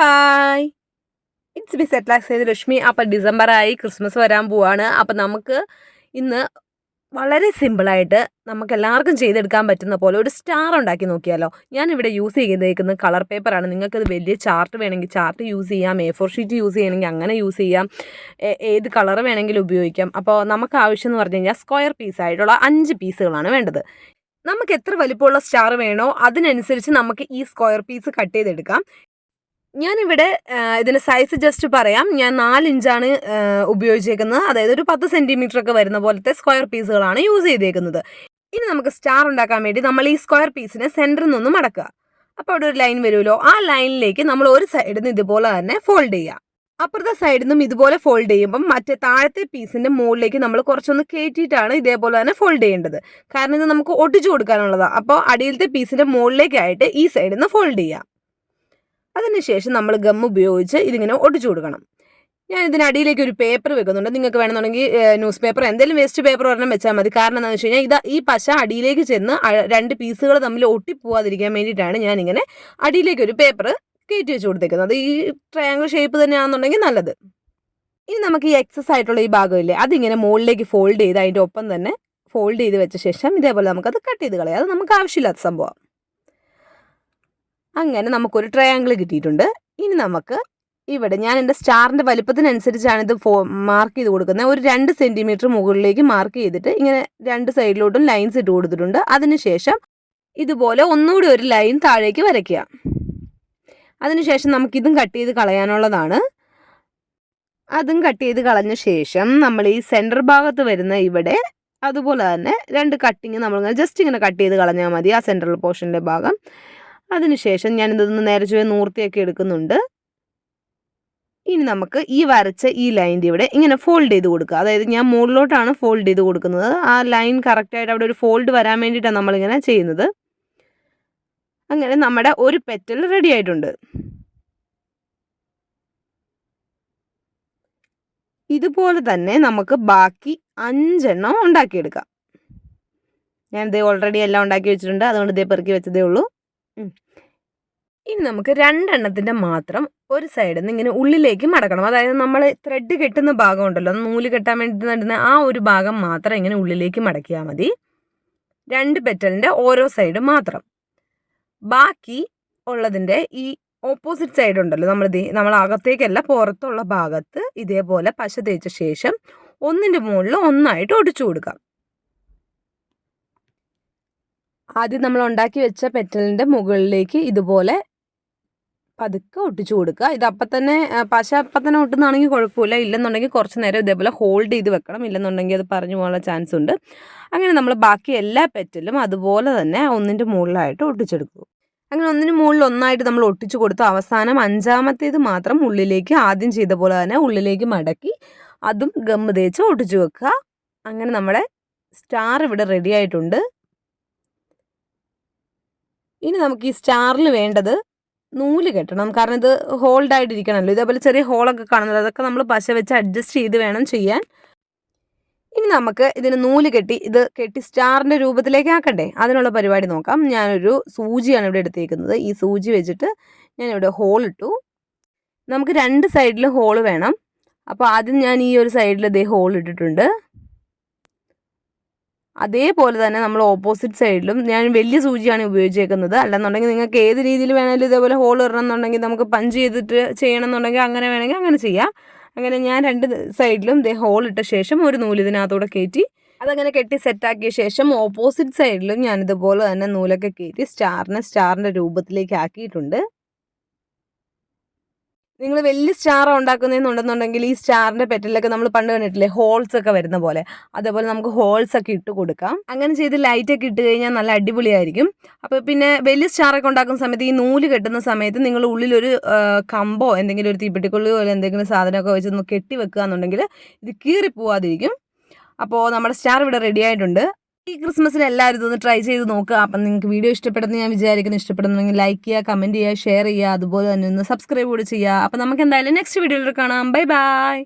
Hi. It's B set ലാക്സ് ചെയ്ത് ലക്ഷ്മി അപ്പം ഡിസംബറായി ക്രിസ്മസ് വരാൻ പോവാണ്. അപ്പം നമുക്ക് ഇന്ന് വളരെ സിമ്പിളായിട്ട് നമുക്ക് എല്ലാവർക്കും ചെയ്തെടുക്കാൻ പറ്റുന്ന പോലെ ഒരു സ്റ്റാർ ഉണ്ടാക്കി നോക്കിയാലോ. ഞാനിവിടെ യൂസ് ചെയ്തേക്കുന്നത് കളർ പേപ്പറാണ് നിങ്ങൾക്കത് വലിയ ചാർട്ട് വേണമെങ്കിൽ ചാർട്ട് യൂസ് ചെയ്യാം. എ ഫോർ ഷീറ്റ് യൂസ് ചെയ്യണമെങ്കിൽ അങ്ങനെ യൂസ് ചെയ്യാം. ഏത് കളർ വേണമെങ്കിലും ഉപയോഗിക്കാം. അപ്പോൾ നമുക്ക് ആവശ്യം എന്ന് പറഞ്ഞു കഴിഞ്ഞാൽ സ്ക്വയർ പീസായിട്ടുള്ള അഞ്ച് പീസുകളാണ് വേണ്ടത്. നമുക്ക് എത്ര വലിപ്പമുള്ള സ്റ്റാർ വേണോ അതിനനുസരിച്ച് നമുക്ക് ഈ സ്ക്വയർ പീസ് കട്ട് ചെയ്തെടുക്കാം. ഞാനിവിടെ ഇതിന് സൈസ് ജസ്റ്റ് പറയാം. ഞാൻ നാല് ഇഞ്ചാണ് ഉപയോഗിച്ചേക്കുന്നത്. അതായത് ഒരു പത്ത് സെന്റിമീറ്റർ ഒക്കെ വരുന്ന പോലത്തെ സ്ക്വയർ പീസുകളാണ് യൂസ് ചെയ്തേക്കുന്നത്. ഇനി നമുക്ക് സ്റ്റാർ ഉണ്ടാക്കാൻ വേണ്ടി നമ്മൾ ഈ സ്ക്വയർ പീസിനെ സെന്ററിൽ നിന്നും മടക്കുക അപ്പോൾ അവിടെ ഒരു ലൈൻ വരുമല്ലോ. ആ ലൈനിലേക്ക് നമ്മൾ ഒരു സൈഡിൽ നിന്ന് ഇതുപോലെ തന്നെ ഫോൾഡ് ചെയ്യുക അപ്പുറത്തെ സൈഡിൽ നിന്നും ഇതുപോലെ ഫോൾഡ് ചെയ്യുമ്പം മറ്റേ താഴത്തെ പീസിന്റെ മുകളിലേക്ക് നമ്മൾ കുറച്ചൊന്ന് കയറ്റിയിട്ടാണ് ഇതേപോലെ തന്നെ ഫോൾഡ് ചെയ്യേണ്ടത്. കാരണം ഇത് നമുക്ക് ഒട്ടിച്ചു കൊടുക്കാനുള്ളതാണ് അപ്പോൾ അടിയിലത്തെ പീസിന്റെ മുകളിലേക്കായിട്ട് ഈ സൈഡിൽ നിന്ന് ഫോൾഡ് ചെയ്യാം. അതിനുശേഷം നമ്മൾ ഗം ഉപയോഗിച്ച് ഇതിങ്ങനെ ഒട്ടിച്ചു കൊടുക്കണം. ഞാൻ ഇതിനടിയിലേക്ക് ഒരു പേപ്പർ വെക്കുന്നുണ്ട്. നിങ്ങൾക്ക് വേണമെന്നുണ്ടെങ്കിൽ ന്യൂസ് പേപ്പർ എന്തെങ്കിലും വേസ്റ്റ് പേപ്പർ ഒരെണ്ണം വെച്ചാൽ മതി. കാരണം എന്താണെന്ന് വെച്ച് കഴിഞ്ഞാൽ ഇത് ഈ പശ അടിയിലേക്ക് ചെന്ന് രണ്ട് പീസുകൾ തമ്മിൽ ഒട്ടിപ്പോവാതിരിക്കാൻ വേണ്ടിയിട്ടാണ് ഞാനിങ്ങനെ അടിയിലേക്ക് ഒരു പേപ്പർ കയറ്റി വെച്ച് കൊടുത്തേക്കുന്നത്. ഈ ട്രയാങ്കിൾ ഷേപ്പ് തന്നെയാണെന്നുണ്ടെങ്കിൽ നല്ലത്. ഇനി നമുക്ക് ഈ എക്സസ് ആയിട്ടുള്ള ഈ ഭാഗമില്ലേ അതിങ്ങനെ മുകളിലേക്ക് ഫോൾഡ് ചെയ്ത് അതിന്റെ ഒപ്പം തന്നെ ഫോൾഡ് ചെയ്ത് വെച്ച ശേഷം ഇതേപോലെ നമുക്കത് കട്ട് ചെയ്ത് കളയാം. അത് നമുക്ക് ആവശ്യമില്ലാത്ത സംഭവം അങ്ങനെ നമുക്കൊരു ട്രയാങ്കിൾ കിട്ടിയിട്ടുണ്ട്. ഇനി നമുക്ക് ഇവിടെ ഞാൻ എന്റെ സ്റ്റാറിന്റെ വലിപ്പത്തിനനുസരിച്ചാണ് ഇത് ഫോ മാർക്ക് ചെയ്ത് കൊടുക്കുന്നത്. ഒരു രണ്ട് സെന്റിമീറ്റർ മുകളിലേക്ക് മാർക്ക് ചെയ്തിട്ട് ഇങ്ങനെ രണ്ട് സൈഡിലോട്ടും ലൈൻസ് ഇട്ട് കൊടുത്തിട്ടുണ്ട്. അതിനുശേഷം ഇതുപോലെ ഒന്നുകൂടി ഒരു ലൈൻ താഴേക്ക് വരയ്ക്കുക. അതിനുശേഷം നമുക്കിതും കട്ട് ചെയ്ത് കളയാനുള്ളതാണ്. അതും കട്ട് ചെയ്ത് കളഞ്ഞ ശേഷം നമ്മൾ ഈ സെന്റർ ഭാഗത്ത് വരുന്ന ഇവിടെ അതുപോലെ തന്നെ രണ്ട് കട്ടിങ് നമ്മളിങ്ങനെ ജസ്റ്റ് ഇങ്ങനെ കട്ട് ചെയ്ത് കളഞ്ഞാൽ മതി. ആ സെൻട്രൽ പോർഷന്റെ ഭാഗം. അതിനുശേഷം ഞാൻ ഇതൊന്ന് നേരെ ചുവ നൂർത്തിയൊക്കെ എടുക്കുന്നുണ്ട്. ഇനി നമുക്ക് ഈ വരച്ച ഈ ലൈന്റെ ഇവിടെ ഇങ്ങനെ ഫോൾഡ് ചെയ്ത് കൊടുക്കുക. അതായത് ഞാൻ മുകളിലോട്ടാണ് ഫോൾഡ് ചെയ്ത് കൊടുക്കുന്നത്. ആ ലൈൻ കറക്റ്റായിട്ട് അവിടെ ഒരു ഫോൾഡ് വരാൻ വേണ്ടിയിട്ടാണ് നമ്മളിങ്ങനെ ചെയ്യുന്നത്. അങ്ങനെ നമ്മുടെ ഒരു പെറ്റൽ റെഡി ആയിട്ടുണ്ട്. ഇതുപോലെ തന്നെ നമുക്ക് ബാക്കി അഞ്ചെണ്ണം ഉണ്ടാക്കിയെടുക്കാം. ഞാനിത് ഓൾറെഡി എല്ലാം ഉണ്ടാക്കി വെച്ചിട്ടുണ്ട്. അതുകൊണ്ട് ഇതേ പെറുക്കി വെച്ചതേ ഉള്ളൂ. ഇനി നമുക്ക് രണ്ടെണ്ണത്തിന്റെ മാത്രം ഒരു സൈഡിൽ നിന്ന് ഇങ്ങനെ ഉള്ളിലേക്ക് മടക്കണം. അതായത് നമ്മൾ ത്രെഡ് കെട്ടുന്ന ഭാഗം ഉണ്ടല്ലോ നൂൽ കെട്ടാൻ വേണ്ടി നടുന്ന ആ ഒരു ഭാഗം മാത്രം ഇങ്ങനെ ഉള്ളിലേക്ക് മടക്കിയാൽ മതി. രണ്ട് പെറ്റലിന്റെ ഓരോ സൈഡ് മാത്രം. ബാക്കി ഉള്ളതിന്റെ ഈ ഓപ്പോസിറ്റ് സൈഡ് ഉണ്ടല്ലോ നമ്മൾ നമ്മൾ അകത്തേക്കല്ല പുറത്തുള്ള ഭാഗത്ത് ഇതേപോലെ പശ തേച്ച ശേഷം ഒന്നിന്റെ മുകളിൽ ഒന്നായിട്ട് ഒടിച്ചു കൊടുക്കാം. ആദ്യം നമ്മൾ ഉണ്ടാക്കി വെച്ച പെറ്റലിന്റെ മുകളിലേക്ക് ഇതുപോലെ പതുക്കെ ഒട്ടിച്ചു കൊടുക്കുക. ഇത് അപ്പം തന്നെ പശ അപ്പം തന്നെ ഒട്ടുന്നതാണെങ്കിൽ കുഴപ്പമില്ല. ഇല്ലെന്നുണ്ടെങ്കിൽ കുറച്ച് നേരം ഇതേപോലെ ഹോൾഡ് ചെയ്ത് വെക്കണം. ഇല്ലെന്നുണ്ടെങ്കിൽ അത് പറഞ്ഞു പോകാനുള്ള ചാൻസ് ഉണ്ട്. അങ്ങനെ നമ്മൾ ബാക്കി എല്ലാ പെറ്റലും അതുപോലെ തന്നെ ഒന്നിന്റെ മുകളിലായിട്ട് ഒട്ടിച്ചെടുക്കും. അങ്ങനെ ഒന്നിന് മുകളിൽ ഒന്നായിട്ട് നമ്മൾ ഒട്ടിച്ചു കൊടുത്തു അവസാനം അഞ്ചാമത്തേത് മാത്രം ഉള്ളിലേക്ക് ആദ്യം ചെയ്ത പോലെ തന്നെ ഉള്ളിലേക്ക് മടക്കി അതും ഗമ്മ് തേച്ച് ഒട്ടിച്ചു വെക്കുക. അങ്ങനെ നമ്മുടെ സ്റ്റാർ ഇവിടെ റെഡി ആയിട്ടുണ്ട്. ഇനി നമുക്ക് ഈ സ്റ്റാറിൽ വേണ്ടത് നൂൽ കെട്ടണം. കാരണം ഇത് ഹോൾഡ് ആയിട്ടിരിക്കണമല്ലോ ഇതേപോലെ ചെറിയ ഹോളൊക്കെ കാണുന്നത്. അതൊക്കെ നമ്മൾ പശ വെച്ച് അഡ്ജസ്റ്റ് ചെയ്ത് വേണം ചെയ്യാൻ. ഇനി നമുക്ക് ഇതിന് നൂൽ കെട്ടി ഇത് കെട്ടി സ്റ്റാറിന്റെ രൂപത്തിലേക്ക് ആക്കണ്ടേ? അതിനുള്ള പരിപാടി നോക്കാം. ഞാനൊരു സൂചിയാണ് ഇവിടെ എടുത്തേക്കുന്നത്. ഈ സൂചി വെച്ചിട്ട് ഞാനിവിടെ ഹോൾ ഇട്ടു. നമുക്ക് രണ്ട് സൈഡിൽ ഹോൾ വേണം. അപ്പോൾ ആദ്യം ഞാൻ ഈ ഒരു സൈഡിൽ ഇതേ ഹോൾ ഇട്ടിട്ടുണ്ട്. അതേപോലെ തന്നെ നമ്മൾ ഓപ്പോസിറ്റ് സൈഡിലും ഞാൻ വലിയ സൂചിയാണ് ഉപയോഗിച്ചേക്കുന്നത്. അല്ലെന്നുണ്ടെങ്കിൽ നിങ്ങൾക്ക് ഏത് രീതിയിൽ വേണമെങ്കിലും ഇതേപോലെ ഹോൾ ഇടണമെന്നുണ്ടെങ്കിൽ നമുക്ക് പഞ്ച് ചെയ്തിട്ട് ചെയ്യണമെന്നുണ്ടെങ്കിൽ അങ്ങനെ വേണമെങ്കിൽ അങ്ങനെ ചെയ്യാം. അങ്ങനെ ഞാൻ രണ്ട് സൈഡിലും ഇതേ ഹോൾ ഇട്ട ശേഷം ഒരു നൂൽ ഇതിനകത്തൂടെ കയറ്റി അതങ്ങനെ കെട്ടി സെറ്റാക്കിയ ശേഷം ഓപ്പോസിറ്റ് സൈഡിലും ഞാൻ ഇതുപോലെ തന്നെ നൂലൊക്കെ കയറ്റി സ്റ്റാറിനെ സ്റ്റാറിന്റെ രൂപത്തിലേക്ക് ആക്കിയിട്ടുണ്ട്. നിങ്ങൾ വലിയ സ്റ്റാർ ഉണ്ടാക്കുന്നതെന്നുണ്ടെന്നുണ്ടെങ്കിൽ ഈ സ്റ്റാറിന്റെ പെറ്റലൊക്കെ നമ്മൾ പണ്ട് കണ്ടിട്ടില്ലേ? ഹോൾസ് ഒക്കെ വരുന്ന പോലെ. അതേപോലെ നമുക്ക് ഹോൾസ് ഒക്കെ ഇട്ട് കൊടുക്കാം. അങ്ങനെ ചെയ്ത് ലൈറ്റ് ഒക്കെ ഇട്ട് കഴിഞ്ഞാൽ നല്ല അടിപൊളിയായിരിക്കും. അപ്പോൾ പിന്നെ വലിയ സ്റ്റാറൊക്കെ ഉണ്ടാക്കുന്ന സമയത്ത് ഈ നൂൽ കെട്ടുന്ന സമയത്ത് നിങ്ങൾ ഉള്ളിലൊരു കമ്പോ എന്തെങ്കിലും ഒരു തീപ്പെട്ടിക്കൊള്ളിയോ പോലെ എന്തെങ്കിലും സാധനമൊക്കെ വെച്ച് ഒന്ന് കെട്ടി വെക്കുക എന്നുണ്ടെങ്കിൽ ഇത് കീറി പോവാതിരിക്കും അപ്പോൾ നമ്മുടെ സ്റ്റാർ ഇവിടെ റെഡി ആയിട്ടുണ്ട്. ഈ ക്രിസ്മസിന് എല്ലാവരും ഇതൊന്ന് ട്രൈ ചെയ്ത് നോക്കുക അപ്പം നിങ്ങൾക്ക് വീഡിയോ ഇഷ്ടപ്പെടുന്ന ഞാൻ വിചാരിക്കുന്നു. ഇഷ്ടപ്പെടുന്നെങ്കിൽ ലൈക്ക് ചെയ്യുക കമന്റ് ചെയ്യുക ഷെയർ ചെയ്യുക. അതുപോലെ തന്നെ ഒന്ന് സബ്സ്ക്രൈബ് കൂടി ചെയ്യുക. അപ്പം നമുക്ക് എന്തായാലും നെക്സ്റ്റ് വീഡിയോയിൽ കാണാം. Bye bye